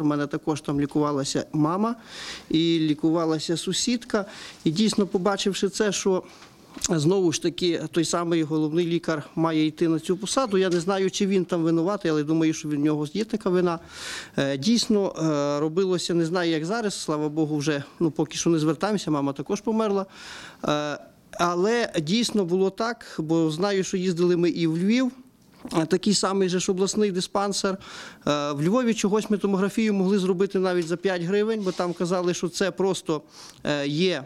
У мене також там лікувалася мама і лікувалася сусідка. І дійсно, побачивши це, що Знову ж таки, той самий головний лікар має йти на цю посаду. Я не знаю, чи він там винуватий, але думаю, що від нього така вина. Е, Дійсно, е, робилося, не знаю, як зараз, слава Богу, вже ну, поки що не звертаємося, мама також померла. Е, Але дійсно було так, бо знаю, що їздили ми і в Львів. Такий самий же ж обласний диспансер. Е, В Львові чогось ми томографію могли зробити навіть за 5 гривень, бо там казали, що це просто е, є.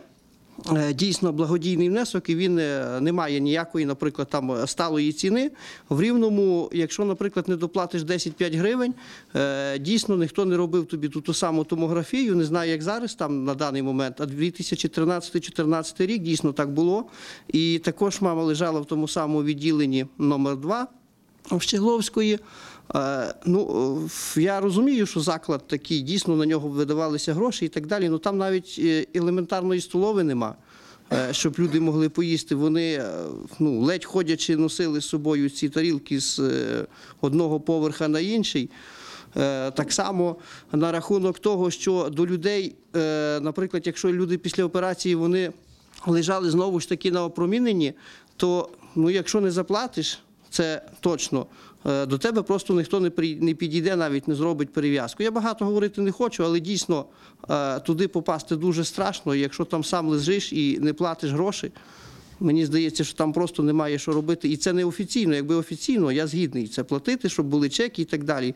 Е, Дійсно благодійний внесок, і він не має ніякої, наприклад, там сталої ціни. В рівному, якщо, наприклад, не доплатиш 10-5 гривень, дійсно ніхто не робив тобі ту, ту саму томографію. Не знаю, як зараз там на даний момент. А 2013-2014 рік дійсно так було. І також мама лежала в тому самому відділенні номер 2 в Щегловської. Е, Ну, е, я розумію, що заклад такий, дійсно на нього видавалися гроші і так далі. Ну там навіть е, елементарної столови нема, щоб люди могли поїсти. Вони ну, ледь ходячи носили з собою ці тарілки з одного поверха на інший. Так само на рахунок того, що до людей, наприклад, якщо люди після операції вони лежали знову ж таки на опроміненні, то ну, якщо не заплатиш, це точно. е, До тебе просто ніхто не підійде, навіть не зробить перев'язку. Я багато говорити не хочу, але дійсно е, туди попасти дуже страшно. Якщо там сам лежиш і не платиш гроші, мені здається, що там просто немає що робити. І це не офіційно. Якби офіційно, я згідний це платити, щоб були чеки і так далі.